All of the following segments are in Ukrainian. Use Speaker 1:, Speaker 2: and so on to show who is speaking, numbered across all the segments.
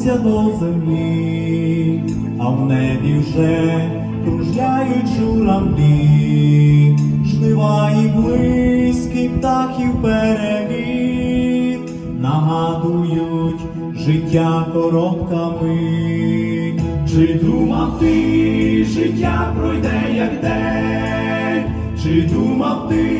Speaker 1: торкнувся до землі, а в небі вже кружляють журавлі, жнива і близький птахів переліт, нагадують життя коробками. Чи думав ти, життя пройде як день, чи думав ти,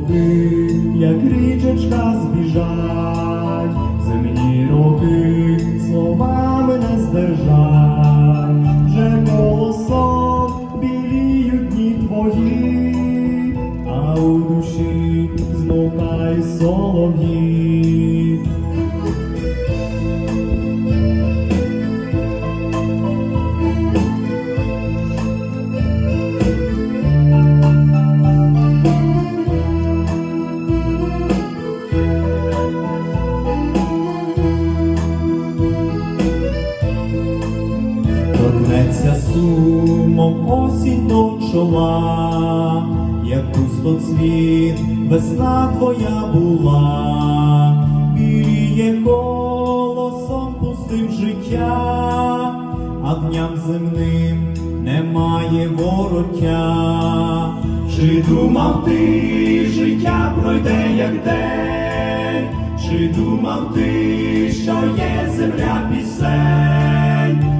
Speaker 1: роки, як річечка збіжать, земні роки словами не здержать, вже голосом біліють дні твої, а у душі змовкає солов'ї. Торнеться сумом осінь до чола, як пустоцвіт, весна твоя була, біліє колосом пустим життя, а дням земним немає вороття. Чи думав ти, життя пройде як день, чи думав ти, що є земля пісень,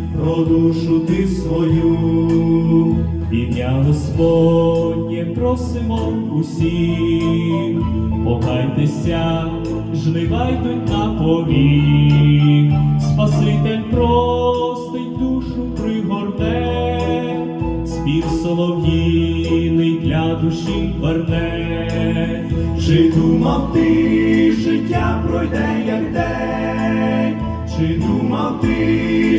Speaker 1: про душу ти свою, ім'я Господнє просимо усіх, покайтеся, жнива йдуть на поріг, Спаситель простить душу пригорне, спів солов'їний для душі верне. Чи думав ти, життя пройде як день, чи думав ти,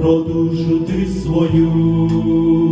Speaker 1: про душу ти свою?